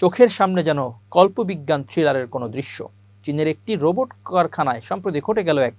চোখের সামনে যেন কল্পবিজ্ঞান থ্রিলারের কোনো দৃশ্য। চীনের একটি রোবট কারখানায় সম্প্রতি ঘটে গেল এক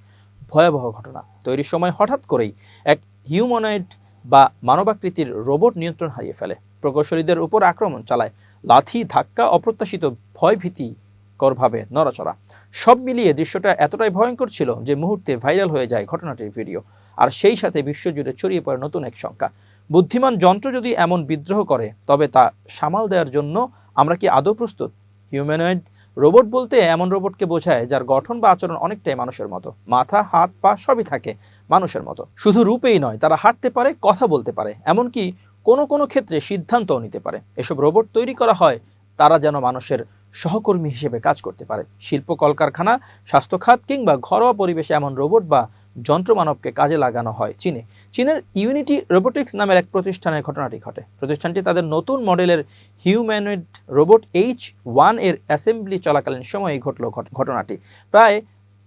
ভয়াবহ ঘটনা। তৈরির সময় হঠাৎ করেই এক হিউম্যানয়েড বা মানবাকৃতির রোবট নিয়ন্ত্রণ হারিয়ে ফেলে। প্রকৌশলীদের উপর আক্রমণ চালায়, লাথি, ধাক্কা, অপ্রত্যাশিত ভয়ভীতিকরভাবে নড়াচড়া। সব মিলিয়ে দৃশ্যটা এতটাই ভয়ঙ্কর ছিল যে মুহূর্তে ভাইরাল হয়ে যায় ঘটনাটির ভিডিও। আর সেই সাথে বিশ্বজুড়ে ছড়িয়ে পড়ে নতুন এক সংখ্যা বুদ্ধিমান যন্ত্র যদি এমন বিদ্রোহ করে, তবে তা সামাল দেওয়ার জন্য আমরা কি আদৌ প্রস্তুত? হিউম্যানয়েড রোবট বলতে এমন রোবটকে বোঝায় যার গঠন বা আচরণ অনেকটাই মানুষের মতো। মাথা, হাত, পা সবই থাকে মানুষের মতো। শুধু রূপেই নয়, তারা হাঁটতে পারে, কথা বলতে পারে, এমনকি কোনো কোনো ক্ষেত্রে সিদ্ধান্তও নিতে পারে। এসব রোবট তৈরি করা হয় তারা যেন মানুষের সহকর্মী হিসেবে কাজ করতে পারে। শিল্প কলকারখানা স্বাস্থ্য খাত কিংবা ঘরোয়া পরিবেশে এমন রোবট বা যন্ত্রমানবকে কাজে লাগানো হয় চীনে। চীনের ইউনিটি রোবোটিক্স নামের এক প্রতিষ্ঠানের ঘটনাটি ঘটে। প্রতিষ্ঠানটি তাদের নতুন মডেলের হিউম্যানয়েড রোবট এইচ ওয়ানের অ্যাসেম্বলি চলাকালীন সময়ে ঘটল ঘটনাটি। প্রায়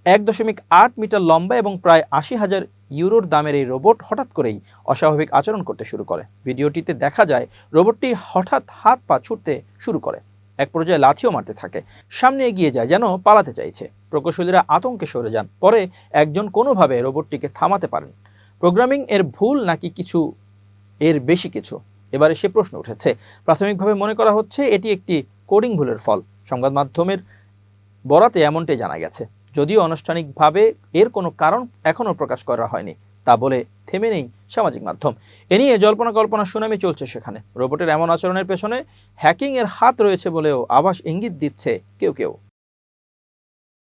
এক দশমিক আট মিটার লম্বা এবং প্রায় আশি হাজার ইউরোর দামের এই রোবট হঠাৎ করেই অস্বাভাবিক আচরণ করতে শুরু করে। ভিডিওটিতে দেখা যায় রোবটটি হঠাৎ হাত পা ছুটতে শুরু করে। এক পর্যায়ে লাথিও মারতে থাকে। সামনে এগিয়ে যায় যেন পালাতে চাইছে। প্রকৌশলীরা আতঙ্কে সরে যান। পরে একজন কোনোভাবে রোবটটিকে থামাতে পারেন। প্রোগ্রামিং এর ভুল নাকি কিছু? এর বেশি কিছু। এবারে সে প্রশ্ন উঠেছে। প্রাথমিকভাবে মনে করা হচ্ছে এটি একটি কোডিং ভুলের ফল। সংবাদ মাধ্যমের বরাতে এমনটাই জানা গেছে। যদিও আনুষ্ঠানিকভাবে এর কোনো কারণ এখনও প্রকাশ করা হয়নি, তা বলে থেমে নেই সামাজিক মাধ্যম। এ নিয়ে জল্পনা কল্পনা সুনামি চলছে সেখানে। রোবটের এমন আচরণের পেছনে হ্যাকিংয়ের হাত রয়েছে বলেও আভাস ইঙ্গিত দিচ্ছে কেউ কেউ।